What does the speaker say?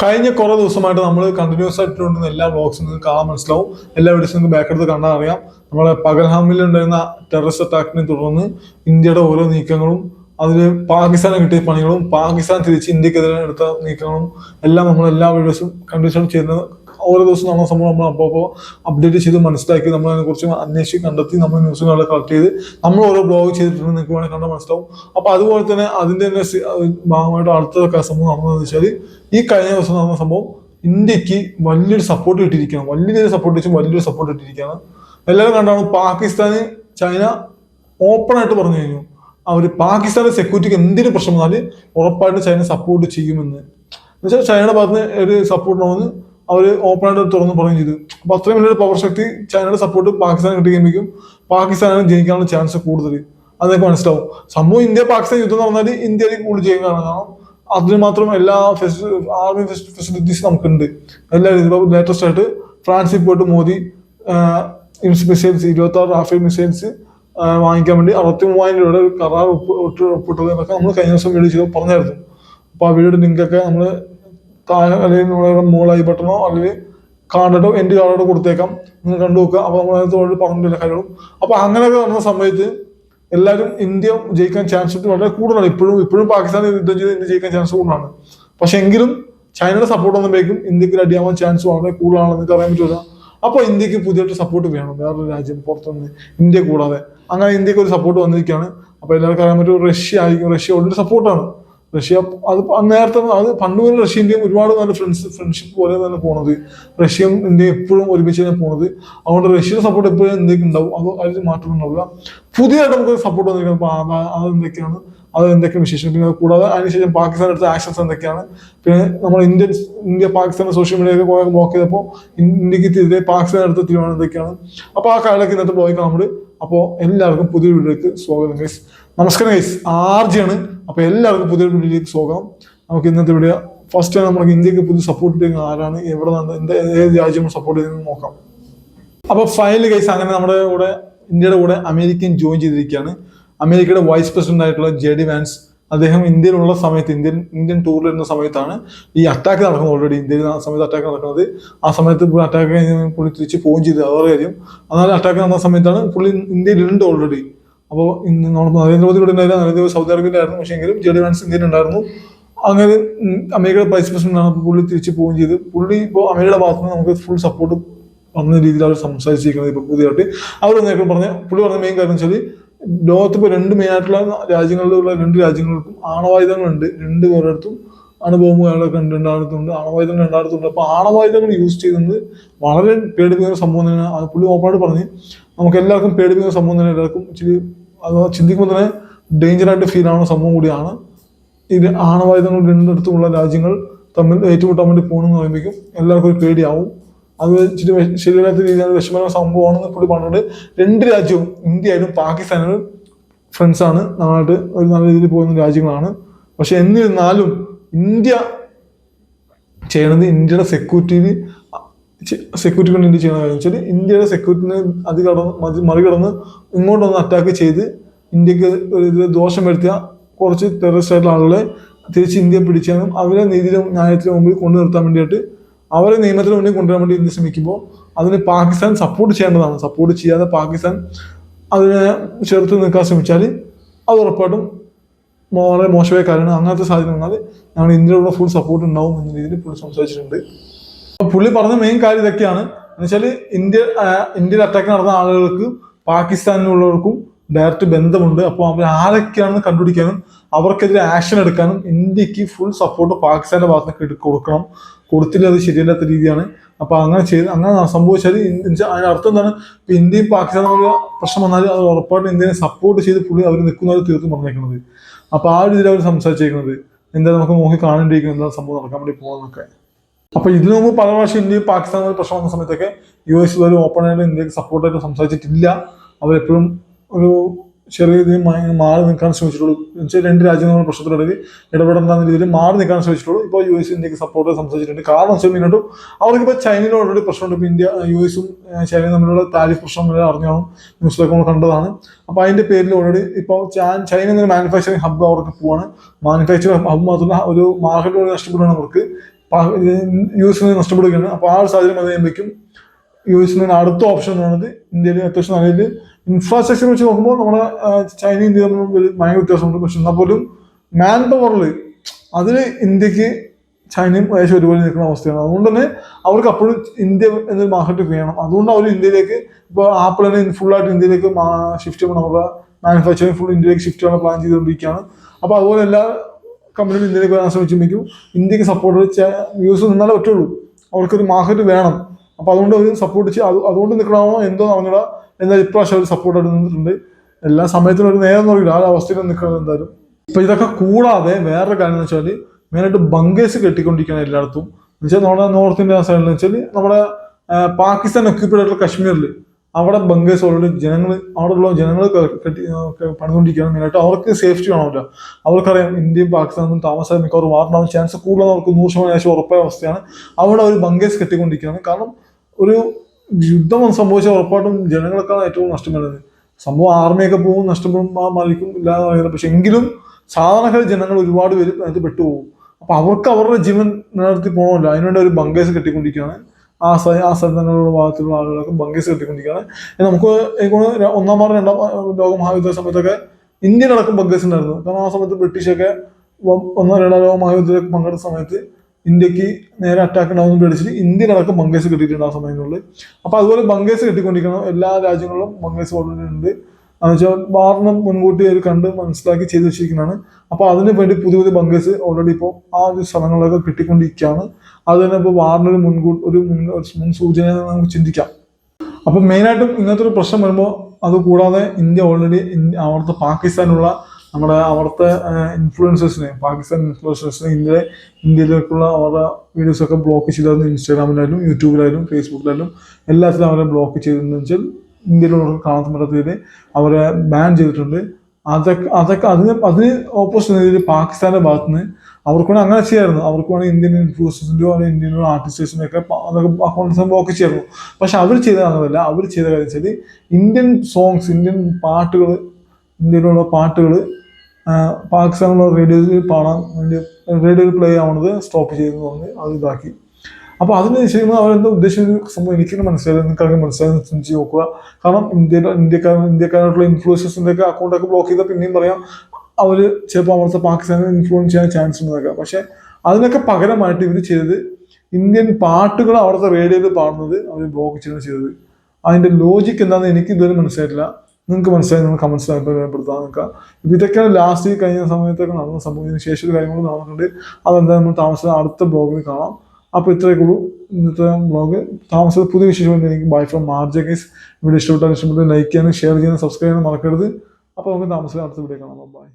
കഴിഞ്ഞ കുറേ ദിവസമായിട്ട് നമ്മൾ കണ്ടിന്യൂസ് ആയിട്ട് എല്ലാ ബ്ലോഗ്സും നിങ്ങൾക്ക് കാണാൻ മനസ്സിലാവും. എല്ലാ വീഡിയോസും നിങ്ങൾക്ക് ബാക്ക് എടുത്ത് കണ്ടാൽ അറിയാം. നമ്മളെ പകൽഹാമിൽ ഉണ്ടായിരുന്ന ടെററിസ്റ്റ് അറ്റാക്കിനെ തുടർന്ന് ഇന്ത്യയുടെ ഓരോ നീക്കങ്ങളും അതിൽ പാകിസ്ഥാനെ കിട്ടിയ പണികളും പാകിസ്ഥാൻ തിരിച്ച് ഇന്ത്യക്കെതിരെ എടുത്ത നീക്കങ്ങളും എല്ലാം നമ്മൾ എല്ലാ വീഡിയോസും കണ്ടിന്യൂസ് ചെയ്യുന്നത് ഓരോ ദിവസം നമ്മൾ സംഭവം നമ്മൾ അപ്പോൾ അപ്പോൾ അപ്ഡേറ്റ് ചെയ്ത് മനസ്സിലാക്കി നമ്മൾ അതിനെക്കുറിച്ച് അന്വേഷിച്ച് കണ്ടെത്തി നമ്മൾ ന്യൂസുകളെ കളക്ട് ചെയ്ത് നമ്മൾ ഓരോ ബ്ലോഗ് ചെയ്തിട്ടുണ്ട് നിങ്ങൾക്ക് വേണമെങ്കിൽ കണ്ടാൽ മനസ്സിലാവും. അപ്പൊ അതുപോലെ തന്നെ അതിന്റെ തന്നെ ഭാഗമായിട്ട് അടുത്ത സംഭവം നടന്നതെന്ന് വെച്ചാൽ ഈ കഴിഞ്ഞ ദിവസം നടന്ന സംഭവം ഇന്ത്യയ്ക്ക് വലിയൊരു സപ്പോർട്ട് കിട്ടിയിരിക്കുകയാണ്. വലിയ രീതിയിൽ സപ്പോർട്ട് വെച്ച് വലിയൊരു സപ്പോർട്ട് കിട്ടിയിരിക്കുകയാണ്. എല്ലാവരും കണ്ടാണ് പാകിസ്ഥാന് ചൈന ഓപ്പൺ ആയിട്ട് പറഞ്ഞു കഴിഞ്ഞു. അവർ പാകിസ്ഥാന്റെ സെക്യൂരിറ്റിക്ക് എന്തെങ്കിലും പ്രശ്നം വന്നാൽ ഉറപ്പായിട്ട് ചൈന സപ്പോർട്ട് ചെയ്യുമെന്ന്. എന്നുവെച്ചാൽ ചൈനയുടെ ഭാഗത്ത് ഒരു സപ്പോർട്ട് ഉണ്ടാവുമെന്ന് അവർ ഓപ്പൺ ആയിട്ട് തുറന്ന് പറയുകയും ചെയ്തു. അപ്പൊ അത്രയും വലിയൊരു പവർ ശക്തി ചൈനയുടെ സപ്പോർട്ട് പാകിസ്ഥാൻ കിട്ടുകയും പാകിസ്ഥാനാണ് ജയിക്കാനുള്ള ചാൻസ് കൂടുതൽ അതൊക്കെ മനസ്സിലാവും. സംഭവം ഇന്ത്യ പാകിസ്ഥാൻ യുദ്ധം നടന്നാൽ ഇന്ത്യയിൽ കൂടുതൽ ജയിക്കാണ് കാരണം അതിന് മാത്രം എല്ലാ ആർമി ഫെസിലിറ്റീസ് നമുക്കുണ്ട്. എല്ലാ രീതിയിലും. ലേറ്റസ്റ്റ് ആയിട്ട് ഫ്രാൻസിൽ പോയിട്ട് മോദി മിസൈൽസ് ഇരുപത്തി ആറ് റാഫേൽ മിസൈൽസ് വാങ്ങിക്കാൻ വേണ്ടി അറുപത്തി മൂവായിരം രൂപയുടെ ഒരു കരാർ ഒപ്പ് ഒപ്പിട്ടത് എന്നൊക്കെ നമ്മൾ കഴിഞ്ഞ ദിവസം വീഡിയോ ചെയ്ത് പറഞ്ഞായിരുന്നു. അപ്പൊ ആ വീഡിയോയുടെ ലിങ്കൊക്കെ നമ്മൾ താഴെ അല്ലെങ്കിൽ നിങ്ങളുടെ മുകളായി ബട്ടണോ അല്ലെങ്കിൽ കാർഡോ എന്റെ കാർഡോ കൊടുത്തേക്കാം. നിങ്ങൾ കണ്ടു നോക്കുക. അപ്പോൾ നമ്മൾ അതിനകത്ത് പറഞ്ഞില്ല കാര്യങ്ങളും. അപ്പോൾ അങ്ങനെയൊക്കെ നടന്ന സമയത്ത് എല്ലാവരും ഇന്ത്യ ജയിക്കാൻ ചാൻസ് വളരെ കൂടുതലാണ്. ഇപ്പോഴും ഇപ്പോഴും പാകിസ്ഥാൻ യുദ്ധം ചെയ്ത് ഇന്ത്യ ജയിക്കാൻ ചാൻസ് കൂടുതലാണ്. പക്ഷേ എങ്കിലും ചൈനയുടെ സപ്പോർട്ട് വന്നപ്പോഴേക്കും ഇന്ത്യയ്ക്ക് അടിയാവാൻ ചാൻസ് വളരെ കൂടുതലാണെന്ന് നിങ്ങൾക്ക് അറിയാൻ പറ്റില്ല അപ്പോൾ ഇന്ത്യയ്ക്ക് പുതിയൊരു സപ്പോർട്ട് വേണം. വേറൊരു രാജ്യം പുറത്തുനിന്ന് ഇന്ത്യ കൂടാതെ. അങ്ങനെ ഇന്ത്യയ്ക്ക് ഒരു സപ്പോർട്ട് വന്നിരിക്കുകയാണ്. അപ്പോൾ എല്ലാവർക്കും അറിയാൻ പറ്റും റഷ്യ ആയിരിക്കും. റഷ്യ ഓൾറെഡി സപ്പോർട്ടാണ് റഷ്യ അത് നേരത്തെ അത് പണ്ട് മുതൽ റഷ്യ ഇന്ത്യയും ഒരുപാട് നല്ല ഫ്രണ്ട്സ് ഫ്രണ്ട്ഷിപ്പ് പോലെ തന്നെ പോണത്. റഷ്യയും ഇന്ത്യയും എപ്പോഴും ഒരുമിച്ച് തന്നെ പോണത്. അതുകൊണ്ട് റഷ്യയുടെ സപ്പോർട്ട് എപ്പോഴും എന്തൊക്കെ ഉണ്ടാവും. അത് അതിൽ മാറ്റം ഉണ്ടാവില്ല. പുതിയതായിട്ട് നമുക്ക് സപ്പോർട്ട് വന്നിരിക്കുന്നത് അത് എന്തൊക്കെയാണ്? അത് എന്തൊക്കെ വിശേഷം? പിന്നെ കൂടാതെ അതിനുശേഷം പാകിസ്ഥാൻ എടുത്ത ആക്ഷൻസ് എന്തൊക്കെയാണ്? പിന്നെ നമ്മൾ ഇന്ത്യൻ ഇന്ത്യ പാകിസ്ഥാൻ സോഷ്യൽ മീഡിയയിൽ കുറെ ബ്ലോക്ക് ചെയ്തപ്പോൾ ഇന്ത്യയ്ക്ക് എതിരെ പാകിസ്ഥാൻ എടുത്ത തീരുമാനം എന്തൊക്കെയാണ്? അപ്പൊ ആ കാലൊക്കെ ഇന്നത്തെ ബ്ലോഗിൽ നമ്മൾ അപ്പോൾ എല്ലാവർക്കും പുതിയ വീഡിയോയിലേക്ക് സ്വാഗതം ഗൈസ് നമസ്കാരം ഗൈസ് ആർജിയാണ് അപ്പൊ എല്ലാവർക്കും പുതിയ വീഡിയോയിലേക്ക് സ്വാഗതം. നമുക്ക് ഇന്നത്തെ വീഡിയോ ഫസ്റ്റ് നമുക്ക് ഇന്ത്യയ്ക്ക് പുതിയ സപ്പോർട്ട് ചെയ്യുന്ന ആരാണ് എവിടെ നിന്ന് എന്ത് ഏത് രാജ്യം സപ്പോർട്ട് ചെയ്യുന്നത് നോക്കാം. അപ്പൊ ഫൈനൽ ഗൈസ് അങ്ങനെ നമ്മുടെ കൂടെ ഇന്ത്യയുടെ കൂടെ അമേരിക്കൻ ജോയിൻ ചെയ്തിരിക്കുകയാണ്. അമേരിക്കയുടെ വൈസ് പ്രസിഡന്റ് ആയിട്ടുള്ള ജെ ഡി വാൻസ് അദ്ദേഹം ഇന്ത്യയിലുള്ള സമയത്ത് ഇന്ത്യൻ ഇന്ത്യൻ ടൂറിൽ ഇരുന്ന സമയത്താണ് ഈ അറ്റാക്ക് നടക്കുന്നത് ഓൾറെഡി ഇന്ത്യയിൽ ആ സമയത്ത് അറ്റാക്ക് നടക്കുന്നത്. ആ സമയത്ത് അറ്റാക്ക് പുള്ളി തിരിച്ച് പോവുകയും ചെയ്തു. അതേ കാര്യം എന്നാൽ അറ്റാക്ക് നടന്ന സമയത്താണ് പുള്ളി ഇന്ത്യയിലുണ്ട് ഓൾറെഡി അപ്പോൾ ഇന്ന് നമ്മൾ നരേന്ദ്രമോദി കൂടെ ഉണ്ടായിരുന്നു നരേന്ദ്രമോദി സൗദി അറേബ്യയിലായിരുന്നു പക്ഷേ എങ്കിലും ജെ ഡി വാൻസ് ഇന്ത്യയിൽ ഉണ്ടായിരുന്നു. അങ്ങനെ അമേരിക്കയുടെ വൈസ് പ്രസിഡന്റ് ആണ് അപ്പോൾ പുള്ളി തിരിച്ച് പോവുകയും ചെയ്ത്. പുള്ളി ഇപ്പോൾ അമേരിക്കയുടെ ഭാഗത്ത് നിന്ന് നമുക്ക് ഫുൾ സപ്പോർട്ട് വന്ന രീതിയിൽ അവർ സംസാരിച്ചിരിക്കുന്നത് ഇപ്പോൾ പുതിയതായിട്ട്. അവർ നേരത്തെ പറഞ്ഞ പുള്ളി പറഞ്ഞ മെയിൻ കാര്യം വെച്ചാൽ ലോകത്ത് ഇപ്പോൾ രണ്ട് മെയിൻ ആയിട്ടുള്ള രാജ്യങ്ങളിലുള്ള രണ്ട് രാജ്യങ്ങൾക്കും ആണവായുധങ്ങളുണ്ട്. രണ്ട് പേരടുത്തും അണുബോംബുകളൊക്കെ ഉണ്ട് രണ്ടായിരത്തുണ്ട് ആണവായുധങ്ങൾ രണ്ടായിരത്തുണ്ട് അപ്പോൾ ആണവായുധങ്ങൾ യൂസ് ചെയ്യുന്നത് വളരെ പേടിപ്പിക്കുന്ന സംഭവം തന്നെയാണ്. പുള്ളി ഓപ്പണായിട്ട് പറഞ്ഞ് നമുക്ക് എല്ലാവർക്കും പേടിപ്പിക്കുന്ന സംഭവം തന്നെ എല്ലാവർക്കും ഇച്ചിരി അത് ചിന്തിക്കുമ്പോൾ തന്നെ ഡേഞ്ചർ ആയിട്ട് ഫീൽ ആവുന്ന സംഭവം കൂടിയാണ്. ഇത് ആണവായുധങ്ങൾ രണ്ടിടത്തുമുള്ള രാജ്യങ്ങൾ തമ്മിൽ ഏറ്റുമുട്ടാൻ വേണ്ടി പോകണമെന്ന് പറയുമ്പോഴേക്കും എല്ലാവർക്കും ഒരു പേടിയാവും. അത് ഇച്ചിരി ശരിയല്ലാത്ത രീതിയിൽ വിഷമമായ സംഭവമാണെന്ന് കൂടി പറഞ്ഞിട്ട് രണ്ട് രാജ്യവും ഇന്ത്യ ആയാലും പാകിസ്ഥാനും ഫ്രണ്ട്സ് ആണ്. നന്നായിട്ട് ഒരു നല്ല രീതിയിൽ പോകുന്ന രാജ്യങ്ങളാണ്. പക്ഷെ എന്നിരുന്നാലും ഇന്ത്യ ചെയ്യണത് ഇന്ത്യയുടെ സെക്യൂരിറ്റിയിൽ സെക്യൂരിറ്റി കൊണ്ട് ഇന്ത്യ ചെയ്യുന്ന കാര്യം വെച്ചാൽ ഇന്ത്യയുടെ സെക്യൂരിറ്റിനെ അത് കടന്ന് മറികടന്ന് ഇങ്ങോട്ട് വന്ന് അറ്റാക്ക് ചെയ്ത് ഇന്ത്യയ്ക്ക് ഒരു ദോഷം വരുത്തിയ കുറച്ച് ടെററിസ്റ്റ് ആയിട്ടുള്ള ആളുകളെ തിരിച്ച് ഇന്ത്യ പിടിച്ചാലും അവരെ നീതിയിലും ന്യായത്തിനും മുമ്പിൽ കൊണ്ടു നിർത്താൻ വേണ്ടിയിട്ട് അവരെ നിയമത്തിന് മുന്നിൽ കൊണ്ടുവരാൻ വേണ്ടി ഇന്ത്യ ശ്രമിക്കുമ്പോൾ അതിന് പാകിസ്ഥാൻ സപ്പോർട്ട് ചെയ്യേണ്ടതാണ്. സപ്പോർട്ട് ചെയ്യാതെ പാകിസ്ഥാൻ അതിനെ ചെറുത്ത് നിൽക്കാൻ ശ്രമിച്ചാൽ അത് ഉറപ്പായിട്ടും വളരെ മോശമായ കാര്യമാണ്. അങ്ങനത്തെ സാഹചര്യം വന്നാൽ ഞങ്ങൾ ഇന്ത്യയുടെ ഫുൾ സപ്പോർട്ട് ഉണ്ടാവും എന്ന രീതിയിൽ പുള്ളി സംസാരിച്ചിട്ടുണ്ട്. പുള്ളി പറഞ്ഞ മെയിൻ കാര്യം ഇതൊക്കെയാണ്. എന്നുവെച്ചാൽ ഇന്ത്യ ഇന്ത്യയിൽ അറ്റാക്ക് നടന്ന ആളുകൾക്ക് പാകിസ്ഥാനിലുള്ളവർക്കും ഡയറക്റ്റ് ബന്ധമുണ്ട്. അപ്പോൾ അവർ ആരൊക്കെയാണെന്ന് കണ്ടുപിടിക്കാനും അവർക്കെതിരെ ആക്ഷൻ എടുക്കാനും ഇന്ത്യയ്ക്ക് ഫുൾ സപ്പോർട്ട് പാകിസ്ഥാന്റെ ഭാഗത്ത് നിന്ന് കൊടുക്കണം. കൊടുത്തില്ല അത് ശരിയല്ലാത്ത രീതിയാണ്. അപ്പൊ അങ്ങനെ ചെയ്ത് അങ്ങനെ സംഭവിച്ചാൽ അതിന്റെ അർത്ഥം എന്താണ്? ഇപ്പൊ ഇന്ത്യയും പാകിസ്ഥാനും പ്രശ്നം വന്നാൽ അത് ഉറപ്പായിട്ടും ഇന്ത്യനെ സപ്പോർട്ട് ചെയ്ത് പുള്ളി അവർ നിൽക്കുന്നവർ തീർത്തും പറഞ്ഞേക്കുന്നത് അപ്പൊ ആ ഒരു രീതിയിൽ അവർ സംസാരിച്ചേക്കുന്നത് എന്താ നമുക്ക് നോക്കി കാണേണ്ടിയിരിക്കുന്നത് എന്താ സംഭവം നടക്കാൻ വേണ്ടി പോകുന്നതൊക്കെ. അപ്പൊ ഇതിനു മുമ്പ് പല പ്രാവശ്യം ഇന്ത്യയും പാകിസ്ഥാനും പ്രശ്നം വന്ന സമയത്തൊക്കെ യു എസ് ഒരു ഓപ്പൺ ആയിട്ട് ഇന്ത്യയ്ക്ക് സപ്പോർട്ടായിട്ട് സംസാരിച്ചിട്ടില്ല. അവരെപ്പോഴും ഒരു ചെറിയ രീതിയിൽ മാറി നിൽക്കാൻ ശ്രമിച്ചിട്ടുള്ളൂ. എന്നുവെച്ചാൽ രണ്ട് രാജ്യങ്ങളുടെ പ്രശ്നത്തിനിടയിൽ ഇടപെടേണ്ട രീതിയിൽ മാറി നിൽക്കാൻ ശ്രമിച്ചിട്ടുള്ളൂ. ഇപ്പോൾ യു എസ് ഇന്ത്യയ്ക്ക് സപ്പോർട്ട് സംസാരിച്ചിട്ടുണ്ട്. കാരണം വെച്ചാൽ മെയിനായിട്ടും അവർക്കിപ്പോൾ ചൈനയിൽ ഓൾറെഡി പ്രശ്നമുണ്ട്. ഇപ്പോൾ ഇന്ത്യ യു എസും ചൈനയും തമ്മിലുള്ള താരിഫ് പ്രശ്നം വരെ അറിഞ്ഞാണ് ന്യൂസിലൊക്കെ നമ്മൾ കണ്ടതാണ്. അപ്പോൾ അതിന്റെ പേരിൽ ഓൾറെഡി ഇപ്പോൾ ചൈന എന്നൊരു മാനുഫാക്ചറിങ് ഹബ്ബ് അവർക്ക് പോവാണ്. മാനുഫാക്ചറിങ് ഹബ്ബ് മാത്രമല്ല ഒരു മാർക്കറ്റ് നഷ്ടപ്പെടുകയാണ് അവർക്ക്. യു എസിന് നഷ്ടപ്പെടുകയാണ്. അപ്പോൾ ആ ഒരു സാഹചര്യം അത് കഴിയുമ്പോഴേക്കും യു എസിന് അടുത്ത ഓപ്ഷൻ എന്ന് പറയുന്നത് ഇന്ത്യയിൽ അത്യാവശ്യം നല്ല ഇൻഫ്രാസ്ട്രക്ചർ വെച്ച് നോക്കുമ്പോൾ നമ്മുടെ ചൈന ഇന്ത്യ ഭയങ്കര വ്യത്യാസമുണ്ട്. പക്ഷെ എന്നാൽ പോലും മാൻ പവറിൽ അതിൽ ഇന്ത്യയ്ക്ക് ചൈനയും ഏകദേശം ഒരുപോലെ നിൽക്കുന്ന അവസ്ഥയാണ്. അതുകൊണ്ട് തന്നെ അവർക്ക് അപ്പോഴും ഇന്ത്യ എന്നൊരു മാർക്കറ്റ് വേണം. അതുകൊണ്ട് അവർ ഇന്ത്യയിലേക്ക് ഇപ്പോൾ ആപ്പിൾ തന്നെ ഫുള്ളായിട്ട് ഇന്ത്യയിലേക്ക് ഷിഫ്റ്റ് ചെയ്യണം. അവരുടെ മാനുഫാക്ചറിങ് ഫുൾ ഇന്ത്യയിലേക്ക് ഷിഫ്റ്റ് ചെയ്യാൻ പ്ലാൻ ചെയ്തുകൊണ്ടിരിക്കുകയാണ്. അപ്പോൾ അതുപോലെ എല്ലാ കമ്പനിയും ഇന്ത്യയിലേക്ക് വരാൻ ശ്രമിക്കുമ്പോഴേക്കും ഇന്ത്യയ്ക്ക് സപ്പോർട്ട് യൂസ് നിന്നാലേ പറ്റുള്ളൂ. അവർക്കൊരു മാർക്കറ്റ് വേണം. അപ്പോൾ അതുകൊണ്ട് അവർ സപ്പോർട്ട് ചെയ്യുക അത് അതുകൊണ്ട് നിൽക്കണമോ എന്തോ അറിഞ്ഞൂടാ എന്നാൽ ഇപ്രാവശ്യം അവർ സപ്പോർട്ടായിട്ട് നിന്നിട്ടുണ്ട്. എല്ലാ സമയത്തിനും ഒരു നേരം നോക്കില്ല ആ അവസ്ഥയിൽ നിൽക്കണം എന്തായാലും. ഇപ്പൊ ഇതൊക്കെ കൂടാതെ വേറൊരു കാര്യം എന്ന് വെച്ചാൽ മെയിനായിട്ട് ബങ്കേഴ്സ് കെട്ടിക്കൊണ്ടിരിക്കുകയാണ് എല്ലായിടത്തും. എന്ന് വെച്ചാൽ നമ്മുടെ നോർത്ത് ഇന്ത്യ സൈഡിൽ വെച്ചാൽ നമ്മുടെ പാകിസ്ഥാൻ ഒക്യുപ്പൈഡ് ആയിട്ടുള്ള കാശ്മീരിൽ അവിടെ ബങ്കേഴ്സ് ഓൾറെഡി ജനങ്ങൾ അവിടെയുള്ള ജനങ്ങൾ കെട്ടി പണിതുകൊണ്ടിരിക്കുകയാണ് മെയിനായിട്ട് അവർക്ക് സേഫ്റ്റി വേണമല്ലോ. അവർക്കറിയാം ഇന്ത്യയും പാകിസ്ഥാനും താമസം മിക്കവാറും വാർന്നാവും ചാൻസ് കൂടുതൽ അവർക്ക് നൂറ് ശതമാനം ഏകദേശം ഉറപ്പായ അവസ്ഥയാണ്. അവിടെ ഒരു ബങ്കേഴ്സ് കെട്ടിക്കൊണ്ടിരിക്കുകയാണ്. കാരണം ഒരു യുദ്ധം സംഭവിച്ചാൽ ഉറപ്പായിട്ടും ജനങ്ങൾക്കാണ് ഏറ്റവും നഷ്ടം വരുന്നത്. സംഭവം ആർമിയൊക്കെ പോകും നഷ്ടപ്പെടും മരിക്കും ഇല്ലാതെ പറയുന്നത് പക്ഷെ എങ്കിലും സാധാരണക്കാർ ജനങ്ങൾ ഒരുപാട് പേര് അതിനകത്ത് പെട്ടുപോകും. അപ്പൊ അവർക്ക് അവരുടെ ജീവൻ നിലനിർത്തി പോകണമല്ലോ അതിനുവേണ്ടി ഒരു ബങ്കേഴ്സ് കെട്ടിക്കൊണ്ടിരിക്കുകയാണ്. ആ സ്ഥലം ആ സ്ഥലങ്ങളുടെ ഭാഗത്തുള്ള ആളുകളൊക്കെ ബങ്കേഴ്സ് കെട്ടിക്കൊണ്ടിരിക്കുകയാണ് നമുക്ക് എനിക്ക് ഒന്നാം മാറും രണ്ടാം ലോകമഹായുദ്ധ ലോക മഹായുദ്ധ സമയത്തൊക്കെ ഇന്ത്യയിലടക്കം ബങ്കേഴ്സ് ഉണ്ടായിരുന്നു കാരണം ആ സമയത്ത് ബ്രിട്ടീഷൊക്കെ ഒന്നോ രണ്ടോ ലോക മഹായുദ്ധത്തിൽ പങ്കെടുത്ത സമയത്ത് ഇന്ത്യയ്ക്ക് നേരെ അറ്റാക്ക് ഉണ്ടാവുന്ന പേടിച്ചിട്ട് ഇന്ത്യയിലടക്കം ബങ്കേഴ്സ് കിട്ടിയിട്ടുണ്ട് ആ സമയങ്ങളിൽ അപ്പോൾ അതുപോലെ ബങ്കേഴ്സ് കെട്ടിക്കൊണ്ടിരിക്കണം എല്ലാ രാജ്യങ്ങളിലും ബങ്കേഴ്സ് ഓൾറെഡി ഉണ്ട് എന്നുവെച്ചാൽ വാർണം മുൻകൂട്ടി അവർ കണ്ട് മനസ്സിലാക്കി ചെയ്തു വെച്ചിരിക്കുന്നതാണ്. അപ്പോൾ അതിന് വേണ്ടി പുതിയ പുതിയ ബങ്കേഴ്സ് ഓൾറെഡി ഇപ്പോൾ ആ ഒരു സ്ഥലങ്ങളിലൊക്കെ കിട്ടിക്കൊണ്ടിരിക്കുകയാണ്. അത് തന്നെ ഇപ്പോൾ വാറിനൊരു മുൻകൂട്ടി ഒരു മുൻ ഒരു മുൻ സൂചന എന്ന് നമുക്ക് ചിന്തിക്കാം. അപ്പൊ മെയിനായിട്ടും ഇങ്ങനത്തെ ഒരു പ്രശ്നം വരുമ്പോൾ അത് കൂടാതെ ഇന്ത്യ ഓൾറെഡി അവിടുത്തെ പാകിസ്ഥാനുള്ള നമ്മുടെ അവിടുത്തെ ഇൻഫ്ലുവൻസേഴ്സിനെ പാകിസ്ഥാൻ ഇൻഫ്ലുവൻസേഴ്സിനെ ഇന്ത്യ ഇന്ത്യയിലേക്കുള്ള അവരുടെ വീഡിയോസൊക്കെ ബ്ലോക്ക് ചെയ്തായിരുന്നു ഇൻസ്റ്റാഗ്രാമിലായാലും യൂട്യൂബിലായാലും ഫേസ്ബുക്കിലായാലും എല്ലാത്തിലും അവരെ ബ്ലോക്ക് ചെയ്തതെന്ന് വെച്ചാൽ ഇന്ത്യയിലുള്ളവർക്ക് കാണാൻ പറ്റാത്ത രീതിയിൽ അവരെ ബാൻ ചെയ്തിട്ടുണ്ട്. അതൊക്കെ അതൊക്കെ അതിന് അതിന് ഓപ്പോസിറ്റ് രീതിയിൽ പാകിസ്ഥാന്റെ ഭാഗത്ത് നിന്ന് അവർക്ക് വേണമെങ്കിൽ അങ്ങനെ ചെയ്യായിരുന്നു. അവർക്ക് വേണമെങ്കിൽ ഇന്ത്യൻ ഇൻഫ്ലുവൻസിന്റെയോ അല്ലെങ്കിൽ ഇന്ത്യൻ ആർട്ടിസ്റ്റേഴ്സിന്റെ ഒക്കെ അതൊക്കെ അക്കൗണ്ട്സ് ബ്ലോക്ക് ചെയ്യായിരുന്നു. പക്ഷെ അവർ ചെയ്തതാണെന്നല്ല അവർ ചെയ്ത കാര്യം വെച്ചാൽ ഇന്ത്യൻ സോങ്സ് ഇന്ത്യൻ പാട്ടുകൾ ഇന്ത്യയിലുള്ള പാട്ടുകൾ പാകിസ്ഥാനിലുള്ള റേഡിയോയിൽ പാടാൻ വേണ്ടി റേഡിയോയിൽ പ്ലേ ആവുന്നത് സ്റ്റോപ്പ് ചെയ്തെന്ന് പറഞ്ഞ് അത് ഇതാക്കി. അപ്പോൾ അതിന് ചെയ്യുമ്പോൾ അവരെന്താ ഉദ്ദേശിക്കുന്ന സംഭവം എനിക്കൊന്നും മനസ്സിലായി. നിങ്ങൾക്ക് മനസ്സിലായി ചിന്തിച്ച് നോക്കുക. കാരണം ഇന്ത്യയിലെ ഇന്ത്യക്കാർ ഇന്ത്യക്കാരായിട്ടുള്ള ഇൻഫ്ലുവൻസേഴ്സിന്റെ ഒക്കെ അക്കൗണ്ടൊക്കെ ബ്ലോക്ക് ചെയ്താൽ പിന്നെയും പറയാം അവർ ചിലപ്പോൾ അവിടുത്തെ പാകിസ്ഥാനെ ഇൻഫ്ലുവൻസ് ചെയ്യാൻ ചാൻസ് ഉണ്ടെന്നൊക്കെ പക്ഷേ അതിനൊക്കെ പകരമായിട്ട് ഇവർ ചെയ്തത് ഇന്ത്യൻ പാട്ടുകൾ അവിടുത്തെ റേഡിയോയിൽ പാടുന്നത് അവർ ബ്ലോക്ക് ചെയ്യുന്നത് ചെയ്തത്. അതിന്റെ ലോജിക്ക് എന്താണെന്ന് എനിക്ക് ഇതുവരെ മനസ്സിലായിട്ടില്ല. നിങ്ങൾക്ക് മനസ്സിലായി നിങ്ങൾ കമന്റ്സ് രേഖപ്പെടുത്താൻ നിൽക്കുക ഇപ്പം ലാസ്റ്റ് കഴിഞ്ഞ സമയത്തൊക്കെ നടന്ന സംഭവം ഇതിന് ശേഷം കാര്യങ്ങൾ നടന്നിട്ടുണ്ട്. അതെന്താ നമ്മൾ താമസിച്ച അടുത്ത ബ്ലോഗിൽ കാണാം. അപ്പോൾ ഇത്രയൊക്കെ ഉള്ളൂ ഇന്നത്തെ ബ്ലോഗ് താമസത്തെ പുതിയ വിശേഷം എനിക്ക് ബൈ ഫ്രം മാർജ് ഗൈസ് വീഡിയോ ഇഷ്ടപ്പെട്ടാൽ ഇഷ്ടപ്പെട്ട് ലൈക്ക് ചെയ്യാനും ഷെയർ ചെയ്യാനും സബ്സ്ക്രൈബ് ചെയ്യാനും മറക്കരുത്. അപ്പോൾ നമുക്ക് താമസം അടുത്ത വീഡിയോ കാണാം. ബൈ